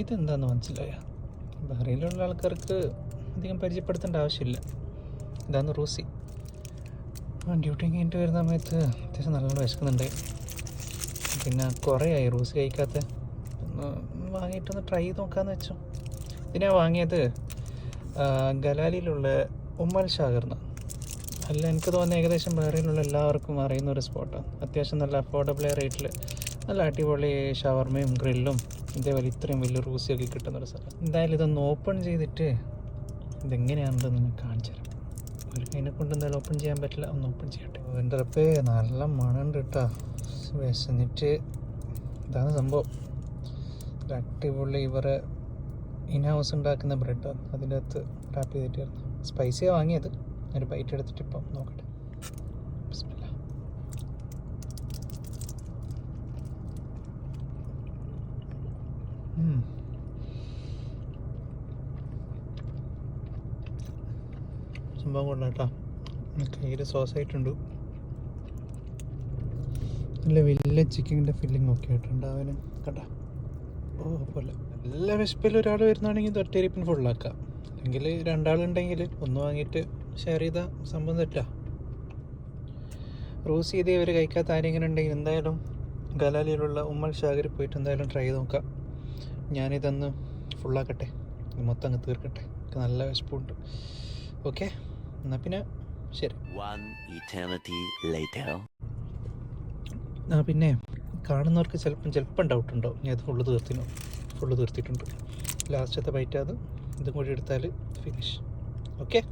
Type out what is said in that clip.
ഇതെന്താന്ന് മനസ്സിലായ? ബഹ്റൈനിലുള്ള ആൾക്കാർക്ക് അധികം പരിചയപ്പെടുത്തേണ്ട ആവശ്യമില്ല. ഇതാണ് റൂസി. ഡ്യൂട്ടി കഴിഞ്ഞിട്ട് വരുന്ന സമയത്ത് അത്യാവശ്യം നല്ലോണം വിശക്കുന്നുണ്ട്. പിന്നെ കുറേ ആയി റൂസി കഴിക്കാത്ത. ഒന്ന് വാങ്ങിയിട്ടൊന്ന് ട്രൈ ചെയ്ത് നോക്കാന്ന് വെച്ചോ. ഇതിനാ വാങ്ങിയത് ഗലാലിയിലുള്ള ഉമ്മൽ ഷാഗർന്ന് അല്ല എനിക്ക് തോന്നുന്നത് ഏകദേശം ബഹ്റൈനിലുള്ള എല്ലാവർക്കും അറിയുന്ന ഒരു സ്പോട്ടാണ് അത്യാവശ്യം നല്ല അഫോർഡബിൾ റേറ്റിൽ നല്ല അടിപൊളി ഷവർമയും ഗ്രില്ലും ഇതേപോലെ ഇത്രയും വലിയ റൂസിയൊക്കെ കിട്ടുന്ന ഒരു സ്ഥലം. എന്തായാലും ഇതൊന്ന് ഓപ്പൺ ചെയ്തിട്ട് ഇതെങ്ങനെയാണെന്ന് ഞാൻ കാണിച്ചു തരാം. ഒരു കൈനെ കൊണ്ട് എന്തായാലും ഓപ്പൺ ചെയ്യാൻ പറ്റില്ല. ഒന്ന് ഓപ്പൺ ചെയ്യട്ടെ. എന്റെ റപ്പേ നല്ല മണമുണ്ട് കേട്ടോ വിശന്നിട്ട് ഇതാണ് സംഭവം. അടിപൊളി ഇവരെ ഇൻ ഹൗസ് ഉണ്ടാക്കുന്ന ബ്രെഡാണ് അതിന്റെ അകത്ത് റാപ്പ് ചെയ്തിട്ടായിരുന്നു സ്പൈസിയാണ് വാങ്ങിയത്. ഒരു ബൈറ്റ് എടുത്തിട്ട് ഇപ്പം നോക്കട്ടെ. സംഭവം കൊണ്ടാട്ടാ കയ്യിൽ സോസ് ആയിട്ടുണ്ട്. നല്ല വലിയ ചിക്കന്റെ ഫില്ലിംഗ് ഒക്കെ ആയിട്ടുണ്ട് അവന്. കണ്ട? ഓ പോലെ. നല്ല വിശപ്പിൽ ഒരാൾ വരുന്നതാണെങ്കിൽ തൊട്ടേരിപ്പിൻ ഫുള്ളാക്കാം അല്ലെങ്കിൽ രണ്ടാളുണ്ടെങ്കിൽ ഒന്ന് വാങ്ങിയിട്ട് ഷെയർ ചെയ്ത സംഭവം തെറ്റാ. റൂസ് ചെയ്ത് ഇവർ കഴിക്കാത്ത ആരെങ്കിലും ഉണ്ടെങ്കിൽ എന്തായാലും ഗലാലിയിലുള്ള ഉമ്മൽ ഷാഗിൽ പോയിട്ട് എന്തായാലും ട്രൈ ചെയ്ത് നോക്കാം. ഞാനിതൊന്ന് ഫുള്ളാക്കട്ടെ. ഇത് മൊത്തം അങ്ങ് തീർക്കട്ടെ. എനിക്ക് നല്ല വിശപ്പുണ്ട്. ഓക്കെ എന്നാൽ പിന്നെ ശരി. എന്നാ. ആ പിന്നെ കാണുന്നവർക്ക് ചിലപ്പം ചിലപ്പം ഡൗട്ട് ഉണ്ടാവും. ഞാൻ അത് ഫുള്ള് തീർത്തിനോ? ഫുള്ള് തീർത്തിട്ടുണ്ട്. ലാസ്റ്റത്തെ ബൈറ്റ് അത് ഇതും കൂടി എടുത്താൽ ഫിനിഷ് ഓക്കെ?